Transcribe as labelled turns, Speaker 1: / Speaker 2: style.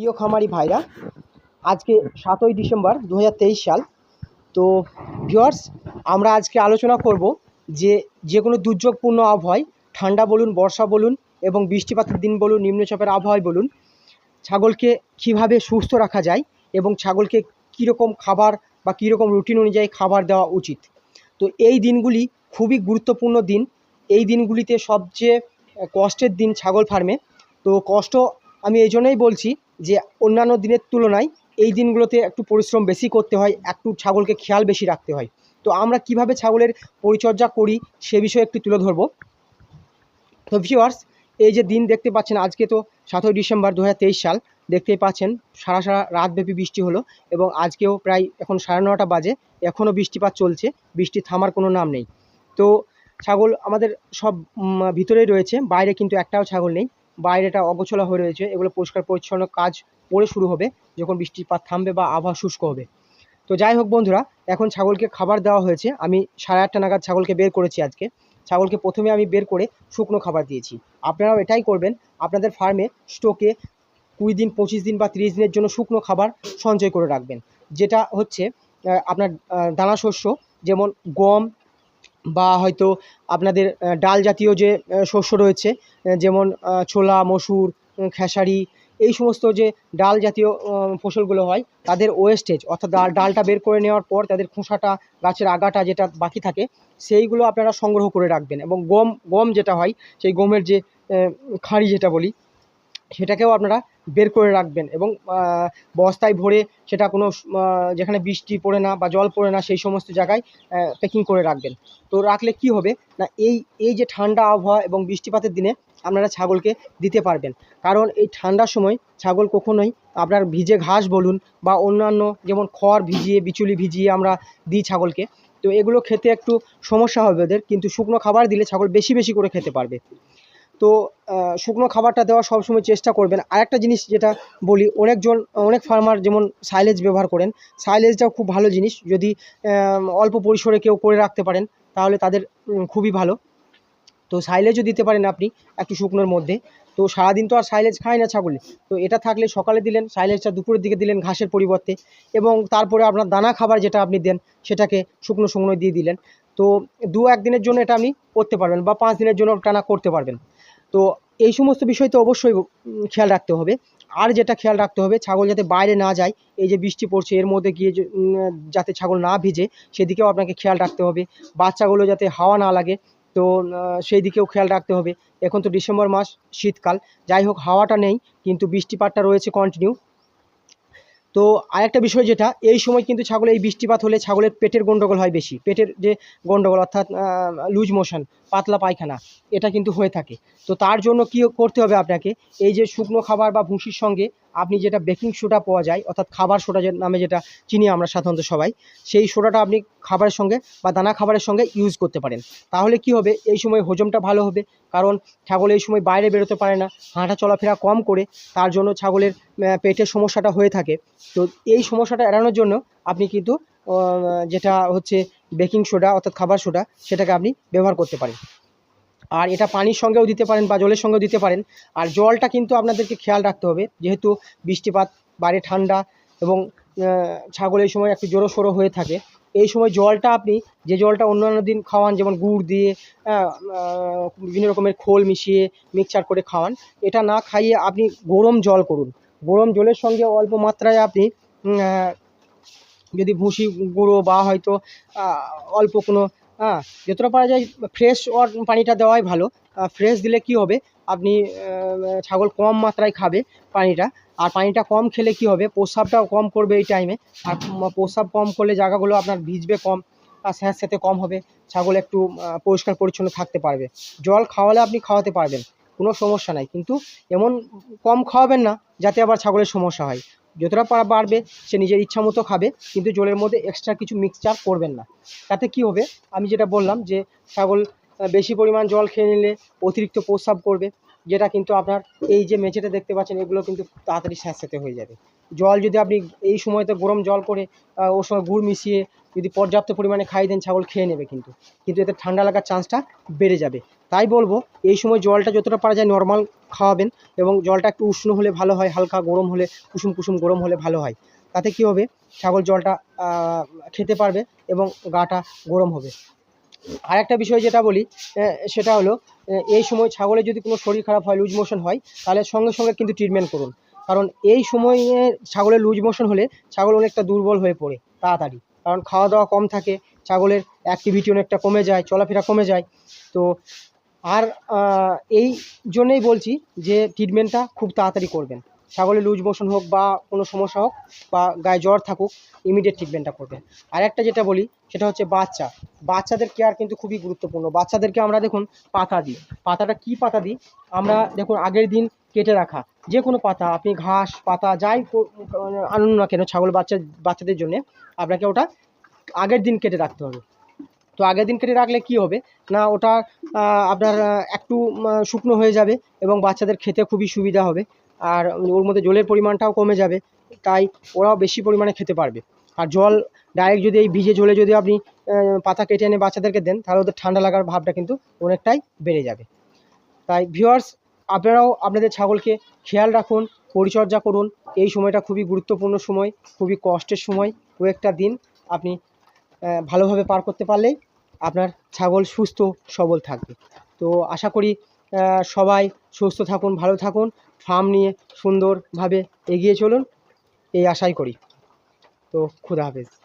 Speaker 1: প্রিয় খামারি ভাইরা, আজকে সাতই ডিসেম্বর দু হাজার তেইশ সাল। তো ভিওয়ার্স আমরা আজকে আলোচনা করব যে যে কোনো দুর্যোগপূর্ণ আবহাওয়ায় ঠান্ডা বলুন, বর্ষা বলুন এবং বৃষ্টিপাতের দিন বলুন, নিম্নচাপের আবহাওয়ায় বলুন, ছাগলকে কীভাবে সুস্থ রাখা যায় এবং ছাগলকে কীরকম খাবার বা কীরকম রুটিন অনুযায়ী খাবার দেওয়া উচিত। তো এই দিনগুলি খুবই গুরুত্বপূর্ণ দিন। এই দিনগুলিতে সবচেয়ে কষ্টের দিন ছাগল ফার্মে। তো কষ্ট আমি এই জন্যই বলছি যে অন্যান্য দিনের তুলনায় এই দিনগুলোতে একটু পরিশ্রম বেশি করতে হয়, একটু ছাগলকে খেয়াল বেশি রাখতে হয়। তো আমরা কীভাবে ছাগলের পরিচর্যা করি সে বিষয়ে একটু তুলে ধরবো। তো ভিউয়ার্স এই যে দিন দেখতে পাচ্ছেন, আজকে তো সাতই ডিসেম্বর দু হাজার তেইশ সাল, দেখতেই পাচ্ছেন সারা সারা রাতব্যাপী বৃষ্টি হলো এবং আজকেও প্রায় এখন সাড়ে নটা বাজে, এখনও বৃষ্টিপাত চলছে, বৃষ্টি থামার কোনো নাম নেই। তো ছাগল আমাদের সব ভিতরেই রয়েছে, বাইরে কিন্তু একটাও ছাগল নেই। বাইরেটা অগোছলা হয়ে রয়েছে, এগুলো পরিষ্কার পরিচ্ছন্ন কাজ পরে শুরু হবে, যখন বৃষ্টিপাত থামবে বা আবহাওয়া শুষ্ক হবে। তো যাই হোক বন্ধুরা, এখন ছাগলকে খাবার দেওয়া হয়েছে, আমি সাড়ে আটটা নাগাদ ছাগলকে বের করেছি আজকে। ছাগলকে প্রথমে আমি বের করে শুকনো খাবার দিয়েছি। আপনারাও এটাই করবেন, আপনাদের ফার্মে স্টোকে কুড়ি দিন, পঁচিশ দিন বা তিরিশ দিনের জন্য শুকনো খাবার সঞ্চয় করে রাখবেন। যেটা হচ্ছে আপনার দানা শস্য, যেমন গম বা হয়তো আপনাদের ডাল জাতীয় যে শস্য রয়েছে যেমন ছোলা, মসুর খেসারি, এই সমস্ত যে ডাল জাতীয় ফসলগুলো হয়, তাদের ওয়েস্টেজ অর্থাৎ ডাল, ডালটা বের করে নেওয়ার পর তাদের খোসাটা, গাছের আগাটা যেটা বাকি থাকে, সেইগুলো আপনারা সংগ্রহ করে রাখবেন এবং গম গম যেটা হয়, সেই গমের যে খাঁড়ি যেটা বলি সেটাকেও আপনারা বের করে রাখবেন এবং বস্তায় ভরে সেটা কোনো যেখানে বৃষ্টি পড়ে না বা জল পড়ে না সেই সমস্ত জায়গায় প্যাকিং করে রাখবেন। তো রাখলে কি হবে? না, এই এই যে ঠান্ডা আবহাওয়া এবং বৃষ্টিপাতের দিনে আপনারা ছাগলকে দিতে পারবেন। কারণ এই ঠান্ডার সময় ছাগল কখনোই আপনার ভিজে ঘাস বলুন বা অন্যান্য যেমন খড় ভিজিয়ে, বিচুলি ভিজিয়ে আমরা দিই ছাগলকে। তো এগুলো খেতে একটু সমস্যা হবে ওদের, কিন্তু শুকনো খাবার দিলে ছাগল বেশি বেশি করে খেতে পারবে। তো শুকনো খাবারটা দেওয়ার সবসময় চেষ্টা করবেন। আরেকটা জিনিস যেটা বলি, অনেকজন, অনেক ফার্মার যেমন সাইলেজ ব্যবহার করেন সাইলেজটাও খুব ভালো জিনিস। যদি অল্প পরিসরে কেউ করে রাখতে পারেন, তাহলে তাদের খুবই ভালো। তো সাইলেজও দিতে পারেন আপনি একটু শুকনোর মধ্যে। তো সারাদিন তো আর সাইলেজ খায় না ছাগলে। তো এটা থাকলে সকালে দিলেন সাইলেজটা দুপুরের দিকে দিলেন ঘাসের পরিবর্তে এবং তারপরে আপনার দানা খাবার যেটা আপনি দেন, সেটাকে শুকনো শুকনো দিয়ে দিলেন। তো দু একদিনের জন্য এটা আপনি করতে পারবেন বা পাঁচ দিনের জন্য টানা করতে পারবেন। তো এই সমস্ত বিষয় তো অবশ্যই খেয়াল রাখতে হবে। আর যেটা খেয়াল রাখতে হবে, ছাগল যাতে বাইরে না যায়, এই যে বৃষ্টি পড়ছে, এর মধ্যে গিয়ে যাতে ছাগল না ভিজে, সেদিকেও আপনাকে খেয়াল রাখতে হবে। বাচ্চাগুলো যাতে হাওয়া না লাগে, তো সেই দিকেও খেয়াল রাখতে হবে। এখন তো ডিসেম্বর মাস, শীতকাল। যাই হোক, হাওয়াটা নেই, কিন্তু বৃষ্টিপাতটা রয়েছে কন্টিনিউ তো আরেকটা বিষয় যেটা, এই সময় কিন্তু ছাগলের এই বৃষ্টিপাত হলে ছাগলের পেটের গণ্ডগোল হয় বেশি। পেটের যে গণ্ডগোল অর্থাৎ লুজ মোশন পাতলা পায়খানা, এটা কিন্তু হয়ে থাকে। তো তার জন্য কি করতে হবে আপনাকে? এই যে শুকনো খাবার বা ভুসির সঙ্গে আপনি যেটা বেকিং সোডা পাওয়া যায়, অর্থাৎ খাবার সোডা নামে যেটা চিনি আমরা সাধারণত সবাই, সেই সোডাটা আপনি খাবারের সঙ্গে বা দানা খাবারের সঙ্গে ইউজ করতে পারেন। তাহলে কি হবে? এই সময় হজমটা ভালো হবে, কারণ ছাগল এই সময় বাইরে বেরোতে পারে না, হাঁটা চলাফেরা কম করে, তার জন্য ছাগলের পেটের সমস্যাটা হয়ে থাকে। তো এই সমস্যাটা এড়ানোর জন্য আপনি কিন্তু যেটা হচ্ছে বেকিং সোডা অর্থাৎ খাবার সোডা সেটাকে আপনি ব্যবহার করতে পারেন। আর এটা পানির সঙ্গেও দিতে পারেন বা জলের সঙ্গেও দিতে পারেন। আর জলটা কিন্তু আপনাদেরকে খেয়াল রাখতে হবে, যেহেতু বৃষ্টিপাত বাইরে ঠান্ডা এবং ছাগল এই সময় একটু জোরো সোরো হয়ে থাকে। এই সময় জলটা আপনি, যে জলটা অন্যান্য দিন খাওয়ান, যেমন গুড় দিয়ে বিভিন্ন রকমের খোল মিশিয়ে মিক্সচার করে খাওয়ান, এটা না খাইয়ে আপনি গরম জল করুন। গরম জলের সঙ্গে অল্প মাত্রায় আপনি যদি ভুসি গুঁড়ো বা হয়তো অল্প কোনো হ্যাঁ যতটা পারা যায় ফ্রেশ পানিটা দেওয়াই ভালো। ফ্রেশ দিলে কি হবে? আপনি ছাগল কম মাত্রায় খাবে পানিটা। আর পানিটা কম খেলে কি হবে? প্রস্রাবটাও কম করবে এই টাইমে আর প্রস্রাব কম করলে জায়গাগুলো আপনার ভিজবে কম আর স্যাঁতস্যাঁতে কম হবে। ছাগল একটু পরিষ্কার পরিচ্ছন্ন থাকতে পারবে। জল খাওয়ালে আপনি খাওয়াতে পারবেন। কোনো সমস্যা নাই। কিন্তু এমন কম খাওয়াবেন না, যাতে আবার ছাগলের সমস্যা হয়। যতটা পারা বাড়বে সে নিজের ইচ্ছা মতো খাবে, কিন্তু জলের মধ্যে এক্সট্রা কিছু মিক্সচার করবেন না। তাতে কি হবে? আমি যেটা বললাম যে ছাগল বেশি পরিমাণ জল খেয়ে নিলে অতিরিক্ত প্রস্রাব করবে। যেটা কিন্তু আপনার এই যে মেঝেটা দেখতে পাচ্ছেন, এগুলো কিন্তু তাড়াতাড়ি স্যাঁতস্যাঁতে হয়ে যাবে। জল যদি আপনি এই সময়তে গরম জল করে ওর সঙ্গে গুড় মিশিয়ে যদি পর্যাপ্ত পরিমাণে খাই দেন, ছাগল খেয়ে নেবে কিন্তু। কিন্তু এতে ঠান্ডা লাগার চান্সটা বেড়ে যাবে। তাই বলব, এই সময় জলটা যতটা পারা যায় নর্মাল খাওয়াবেন এবং জলটা একটু উষ্ণ হলে ভালো হয়, হালকা গরম হলে, কুসুম কুসুম গরম হলে ভালো হয়। তাতে কী হবে? ছাগল জলটা খেতে পারবে এবং গাটা গরম হবে। আর একটা বিষয় যেটা বলি সেটা হলো এই সময় ছাগলের যদি কোনো শরীর খারাপ হয় লুজ মোশন হয়, তাহলে সঙ্গে সঙ্গে কিন্তু ট্রিটমেন্ট করুন। কারণ এই সময়ে ছাগলের লুজ মোশন হলে ছাগল অনেকটা দুর্বল হয়ে পড়ে তাড়াতাড়ি। কারণ খাওয়া দাওয়া কম থাকে, ছাগলের অ্যাক্টিভিটি অনেকটা কমে যায়, চলাফেরা কমে যায়। তো আর এই জন্যেই বলছি যে ট্রিটমেন্টটা খুব তাড়াতাড়ি করবেন। ছাগলের লুজ মোশন হোক বা কোনো সমস্যা হোক বা গায়ে জ্বর থাকুক ইমিডিয়েট ট্রিটমেন্টটা করবেন। আর একটা যেটা বলি, সেটা হচ্ছে বাচ্চা। বাচ্চাদের কেয়ার কিন্তু খুবই গুরুত্বপূর্ণ। বাচ্চাদেরকে আমরা দেখুন পাতা দিই। পাতাটা কি পাতা দিই? আমরা দেখুন আগের দিন কেটে রাখা। যে কোনো পাতা, আপনি ঘাস, পাতা, যাই আনুন না কেন ছাগল বাচ্চা, বাচ্চাদের জন্য, আপনাকে ওটা আগের দিন কেটে রাখতে হবে। তো আগের দিন কেটে রাখলে কি হবে? না, ওটা আপনার একটু শুকনো হয়ে যাবে এবং বাচ্চাদের খেতে খুবই সুবিধা হবে। আর ওর মধ্যে জলের পরিমাণটাও কমে যাবে, তাই ওরাও বেশি পরিমাণে খেতে পারবে। আর জল ডাইরেক্ট যদি এই বীজে জলে যদি আপনি পাতা কেটে এনে বাচ্চাদেরকে দেন, তাহলে ওদের ঠান্ডা লাগার ভাবটা কিন্তু অনেকটাই বেড়ে যাবে। তাই ভিউয়ার্স আপনারাও আপনাদের ছাগলকে খেয়াল রাখুন, পরিচর্যা করুন। এই সময়টা খুবই গুরুত্বপূর্ণ সময়, খুবই কষ্টের সময়। কয়েকটা দিন আপনি ভালোভাবে পার করতে পারলেই আপনার ছাগল সুস্থ, সবল থাকবে। তো আশা করি সবাই সুস্থ থাকুন, ভালো থাকুন। ফার্ম নিয়ে সুন্দরভাবে এগিয়ে চলুন। এই আশাই করি। তো খুদা হাফেজ।